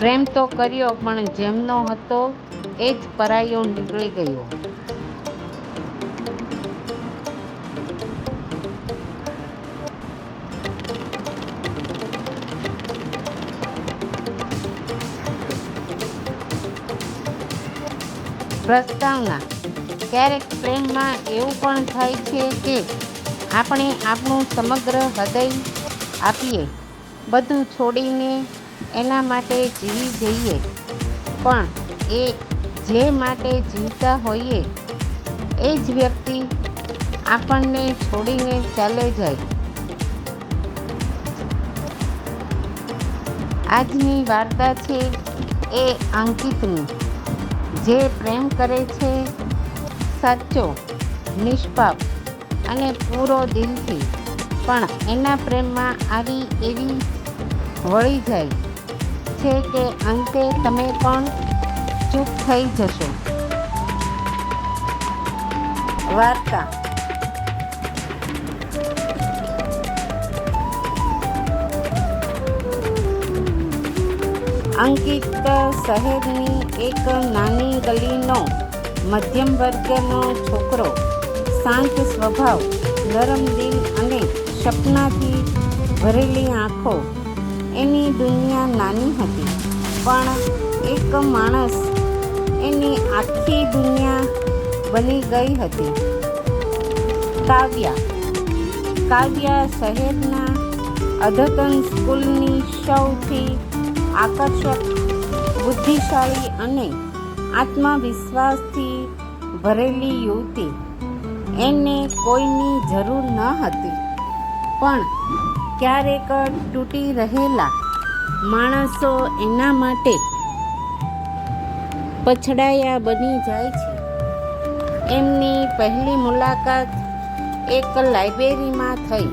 પ્રેમ તો કર્યો, પણ જેમનો હતો એ જ પરાયો નીકળી ગયો. પ્રસ્તાવના. ક્યારેક પ્રેમમાં એવું પણ થાય છે કે આપણે આપણું સમગ્ર હૃદય આપીએ, બધું છોડીને એના માટે જીવી જઈએ. પણ એ જે માટે જીવતા હોઈએ, એ જ વ્યક્તિ આપણને છોડીને ચાલે જાય. આજની વાર્તા છે એ અંકિતની. જે પ્રેમ કરે છે સાચો, નિષ્પાપ અને પૂરો દિલથી. પણ એના પ્રેમમાં આવી એવી વળી જાય. છે કે અંતે તમે પણ ચૂપ થઈ જશો? વાર્તા. અંકિત શહેરની એક નાની ગલીનો મધ્યમ વર્ગનો છોકરો શાંત સ્વભાવ, નરમ દિલ અને સપનાથી ભરેલી આંખો એની દુનિયા નાની હતી, પણ એક માણસ એની આખી દુનિયા બની ગઈ હતી. કાવ્યા. કાવ્યા શહેરના અધતન સ્કૂલની સૌથી આકર્ષક, બુદ્ધિશાળી અને આત્મવિશ્વાસથી ભરેલી યુવતી. એને કોઈની જરૂર ન હતી. પણ ક્યારેક તૂટી રહેલા માણસો એના માટે પછડાયા બની જાય છે. એમની પહેલી મુલાકાત એક લાઇબ્રેરીમાં થઈ.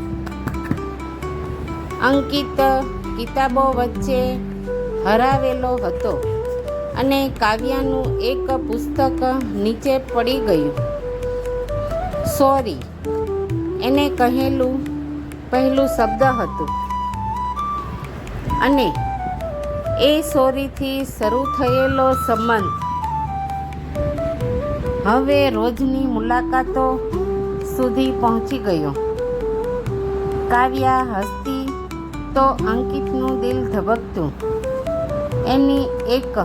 અંકિત કિતાબો વચ્ચે હરાવેલો હતો અને કાવ્યાનું એક પુસ્તક નીચે પડી ગયું. સોરી, એને કહેલું પહેલું શબ્દ હતું. અને એ સોરીથી શરૂ થયેલો સંબંધ. હવે રોજની મુલાકાતો સુધી પહોંચી ગયો. કાવ્યા હસતી તો અંકિતનું દિલ ધબકતું. એની એક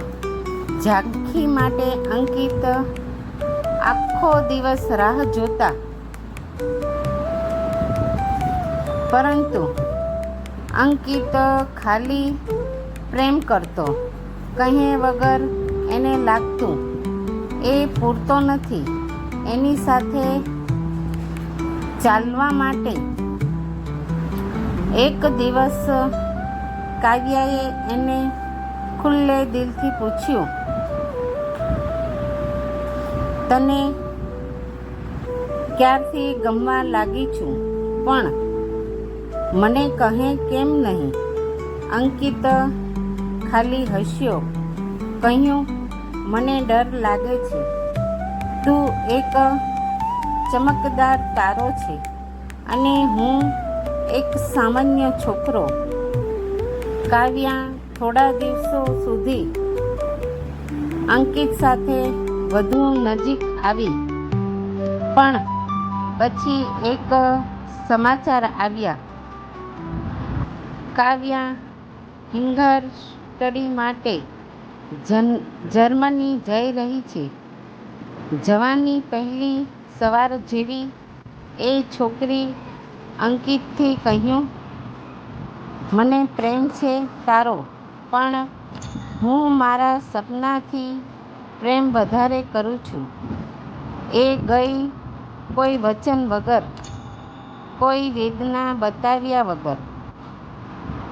ઝાંખી માટે અંકિત આખો દિવસ રાહ જોતા. પરંતુ અંકિત ખાલી પ્રેમ કરતો. કહે વગર એને લાગતું. એ પૂરતો નથી. એની સાથે ચાલવા માટે એક દિવસ કાવ્યાએ એને ખુલ્લે દિલથી પૂછ્યું, તને ક્યારથી ગમવા લાગી છું? પણ મને કહે કેમ નહીં? અંકિત ખાલી હસ્યો. કહ્યું, મને ડર લાગે છે. તું એક ચમકદાર તારો છે અને હું એક સામાન્ય છોકરો. કાવ્યા થોડા દિવસો સુધી અંકિત સાથે વધુ નજીક આવી. પણ પછી એક સમાચાર આવ્યા. કાવ્યા, હિંગર સ્ટડી માટે જન, જર્મની જઈ રહી છે. જવાની પહેલી સવાર જેવી એ છોકરી અંકિતથી કહ્યું, મને પ્રેમ છે તારો, પણ હું મારા સપનાથી પ્રેમ વધારે કરું છું. એ ગઈ કોઈ વચન વગર, કોઈ વેદના બતાવ્યા વગર.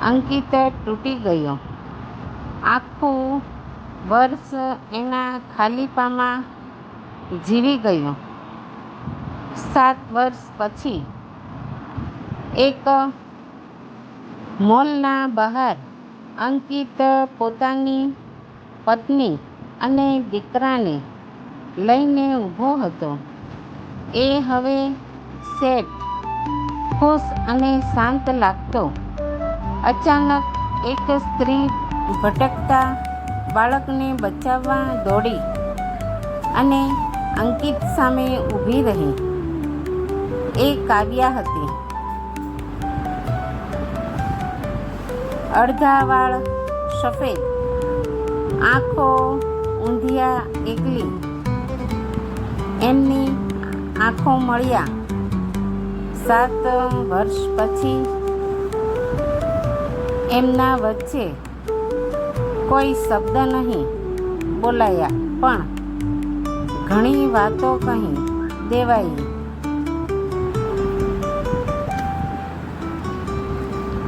અંકિત તૂટી ગયો. આખું વર્ષ એના ખાલીપામાં જીવી ગયો. સાત વર્ષ પછી એક મોલના બહાર અંકિત પોતાની પત્ની અને દીકરાને લઈને ઊભો હતો. એ હવે સેટ, ખુશ અને શાંત લાગતો અચાનક એક સ્ત્રી ભટકતા બાળકને બચાવવા દોડી અને અંકિત સામે ઊભી રહી. એ કાવ્યા હતી. અડધા વાળ સફેદ, આંખો ઊંધિયા એકલી. એમની આંખો મળ્યા. સાત વર્ષ પછી એમના વચ્ચે કોઈ શબ્દ નહીં બોલાયા, પણ ઘણી વાતો કહી દેવાઈ.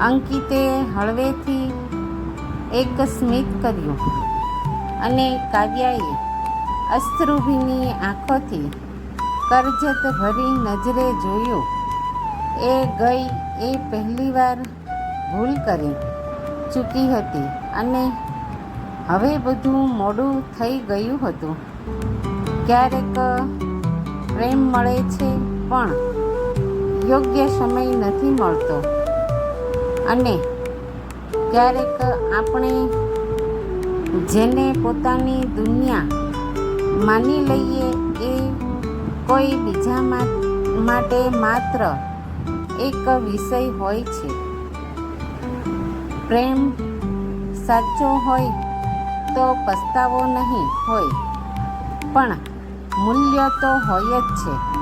અંકિતે હળવેથી એક સ્મિત કર્યું અને કાવ્યાએ અશ્રુભીની આંખોથી કરજત ભરી નજરે જોયું, એ ગઈ એ પહેલીવાર ભૂલ કરી. ચૂકી હતી અને હવે બધું મોડું થઈ ગયું હતું. ક્યારેક પ્રેમ મળે છે, પણ યોગ્ય સમય નથી મળતો. અને ક્યારેક આપણે જેને પોતાની દુનિયા માની લઈએ એ કોઈ બીજા માટે માત્ર એક વિષય હોય છે. પ્રેમ સાચો હોય તો પસ્તાવો નહીં હોય. પણ મૂલ્ય તો હોય જ છે.